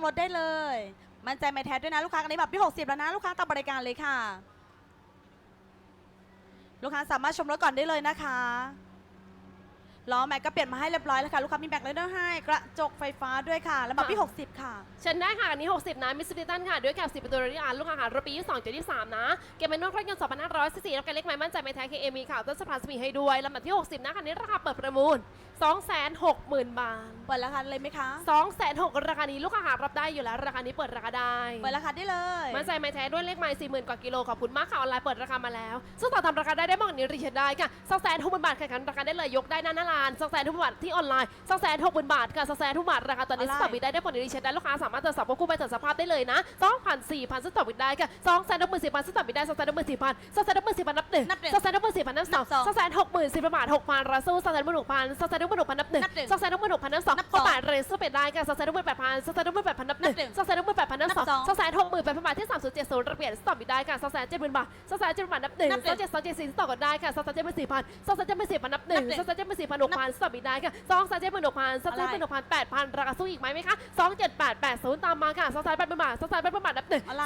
มรถได้เลย มั่นใจไม่แท้ด้วยนะลูกค้ากันนี้แบบที่60 แล้วนะ ลูกค้าตามบริการเลยค่ะ ลูกค้าสามารถชมรถก่อนได้เลยนะคะ ล้อแม็กก็เปลี่ยนมาให้เรียบร้อยแล้วค่ะลูกค้ามีแม็กเลเดอร์ให้กระจกไฟฟ้าด้วยค่ะ แล้วแบบที่60 ค่ะ เชิญได้ค่ะอันนี้ 60 นะมิสซิสตันค่ะ ด้วยแคป10ประตูรถยนต์ลูกค้าค่ะรถปี22 73 นะ เก็บเป็นนอกเครื่องยนต์2,500ซีรับการเล็กไม้มั่นใจไม่แท้ KM มีข่าวต้นสะพานสมีให้ด้วยลำดับที่ 60 นะคันนี้ราคาเปิดประมูล 260,000 บาท เปิดราคาเลยไหมคะ260,000ราคานี้ลูกค้าหารับได้อยู่แล้วราคานี้เปิดราคาได้ เปิดราคาได้เลยมั่นใจไม่แท้ด้วยเลขไม้40,000กว่ากิโลขอบคุณมากค่ะออนไลน์เปิดราคามาแล้วซึ่งต่อทำราคาได้ได้มากกว่านี้รีเช็คได้ค่ะ260,000บาทแข่งขันราคาได้เลยยกได้หน้าหน้าร้าน260,000บาทที่ออนไลน์260,000บาทค่ะ260,000บาทราคาตอนนี้สต็อปบิดได้ได้ผลรีเช็คได้ลูกค้าสามารถตรวจสอบควบคู่ไปตรวจสภาพได้เลยนะ2,000 4,000สต็อปบิดได้ค่ะ264,000สต็อปบิดได้264,000 264,000นับหนึ่งนับหนึ่ง264,000นับสองนับสอง260,000บาท6,000ราสู้266,000 266,000นับหนึ่งนับหนึ่ง266,000นับสองนับสอง เข้าไปเรสเปดได้ค่ะ268,000 268,000นับหนึ่งนับหนึ่ง268,000นับสองนับสอง268,000บาทที่3070ระเบียบสต็อปบิดได้ค่ะ270,000บาท270,000บาทนับหนึ่งนับหนึ่ง27274สต็อปกันได้ค่ะ274,000 274,000นับหนึ่งนับหนึ่ง274,000 6,000สต็อปบิดได้ค่ะ276,000 276,000 8,000ราคาสู้อีกไหมไหมคะ27880ตามมาค่ะ278,000บาท278,000บาทนับหนึ่งอะไร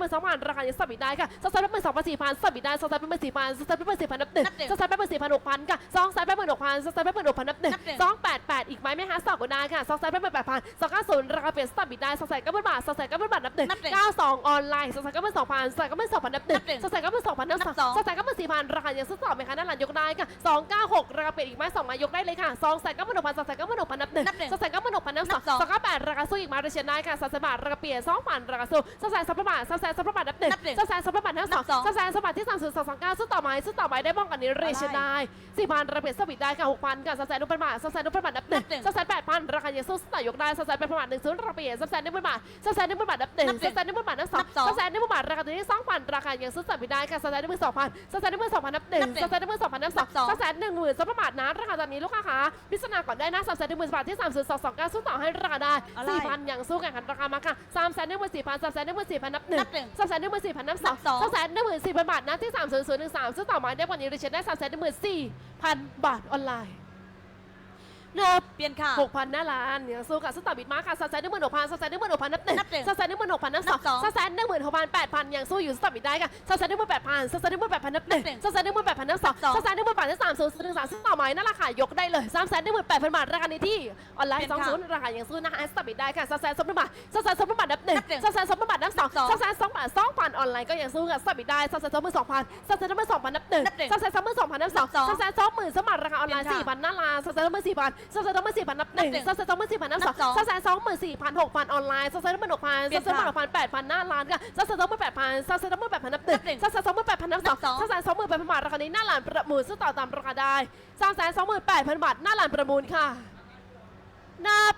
282,000ราคายังสต็อปบิดได้ค่ะ282,400สต็อปบิดได้284,000 284,000นับหนึ่งนับหนึ่ง284,000 6,000ค่ะ284,000 6,000 284,000 6,000นับหนึ่งนับหนึ่ง288อีกไหมไหมคะสอบกันได้ค่ะ288,000 290ราคาเปลี่ยนสต็อปบิดได้289,000บาท289,000บาทนับหนึ่งนับหนึ่ง92ออนไลน์292,000 292,000นับหนึ่งนับหนึ่ง292,000นับสองนับสอง294,000ราคายังซื้อต่อไหมคะนั่นหลังยกได้ค่ะ296ราคาเปลี่ยนอีกไหมสองมายกได้เลยค่ะ296,000 296,000นับหนึ่งนับหนึ่ง296,000นับสองนับสอง298ราคาสู้อีกไหมเรเชนได้ค่ะ3บาทราคาเปลี่ยน2,000ราคาสู้2,200บาท2,200บาทนับหนึ่งนับหนึ่ง2,200บาทนับสองนับสอง2,200บาทที่3229ซื้อต่อไหมซื้อต่อไหมได้บ้องกันนี้เรเชนได้4,000ราคาเปลี่ยนสวิตได้ค่ะ6,000ค่ะ2,000นุพันบาท2,000นุพันบาทนับหนึ่ง นับหนึ่ง2,000 8,000ราคายังสู้ซื้อต่อยกได้2,000 8,000บาทหนึ่งซื้อราคาเปลี่ยน2,000นุพันบาท2,000นุพันบาทนับหนึ่งนับหนึ่ง2,000นุพันบาทนับสองนับสอง2,000นุพันบาทราคาตัวนี้2,000ราคายังซื้อต่อยได้ค่ะ2,000นุพัน2,000 2,000นุพัน2,000นับหนึ่งนับหนึ่ง2,000นุพัน2,000นับสองนับสอง2,000 1 0,000สองพันบาทนะราคาตอนนี้ลูกค้าคะพิจารณาก่อนได้นะ3,000 1 0,000บาทที่30,229สู้ต่อให้ราคาได้อะไร4,000อย่างสู้แข่งขันราคามาค่ะ3,000 1 4,000 3,000 1 4,000นับหนึ่งนับหนึ่ง3,000 1 4,000นับสองนับสอง2,000 1 4,000บาทนะที่30013ซื้อต่อมาได้กว่านี้ดิฉันได้3,000 1 4,000บาทออนไลน์ นับเปลี่ยนค่ะ หกพันหน้าร้านเนี่ยสู้กับสตาร์บิดมาค่ะสแสนหนึ่งหมื่นหกพันสแสนหนึ่งหมื่นหกพันนับหนึ่งนับหนึ่งสแสนหนึ่งหมื่นหกพันนับสองนับสองสแสนหนึ่งหมื่นหกพันแปดพันยังสู้อยู่สตาร์บิดได้ค่ะสแสนหนึ่งหมื่นแปดพันสแสนหนึ่งหมื่นแปดพันนับหนึ่งนับหนึ่งสแสนหนึ่งหมื่นแปดพันนับสองนับสองสแสนหนึ่งหมื่นแปดพันสามศูนย์หนึ่งสามซึ่งต่อไม้นั่นราคายกได้เลยสามแสนหนึ่งหมื่นแปดพันบาทราคานี้ที่ออนไลน์เปลี่สยองนค่ะศูนย์ราคายังสู้นะคะสตาร์บิดได้ค่ะสแสนสองพันบาทสแสนสองพันบาทนับหนึ่งนับหนึ่งสแสนสองพันบาทนับสองนับสองสแสนสองบาทสองพันออนไลน์ก็ยังสู้กับสตาร์บิดได้สแสนสองหมื่นสองพันสแสนสองหมื่นสองพันนับหนึ่งนับหนึ่งสแสนสองหมื่นสองพันนับสองนับสองสแสนสองหมื่นสมัครราคาออนไลน์เปลี่สี่ยนค่ะพันหน้าร้านสแสนสองหมื่นสี่พันสแสนสองหมื่นสี่พันนับหนึ่งนับหนึ่งสแสนสองหมื่นสี่พันนับสองนับสองสแสนสองหมื่นสี่พันหกพันออนไลน์สแสนสองหมื่นหกพันเปลี่สยนแสนสองหมื่นค่ะหกพันแปดพันหน้าร้านค่ะสแสนสองหมื่นแปดพันสแสนสองหมื่นแปดพันนับหนึ่งนับหนึ่งสแสนสองหมื่นแปดพันนับสองนับสองสแสนสองหมื่นแปดพันบาทราคานี้หน้าร้านประมูลซื้อต่อตามราคาได้สามแสนสองหมื่นแปดพันบาทหน้าร้านประมูลค่ะ นับ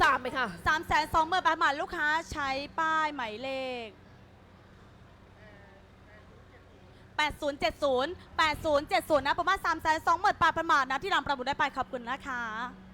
สามไหมค่ะสามแสนสองหมื่นบาทลูกค้าใช้ป้ายหมายเลข 8070 8070นะประมาณ3 2 0 0 0 0บาทประมาณนะที่รำประมูลได้ไปขอบคุณนะคะ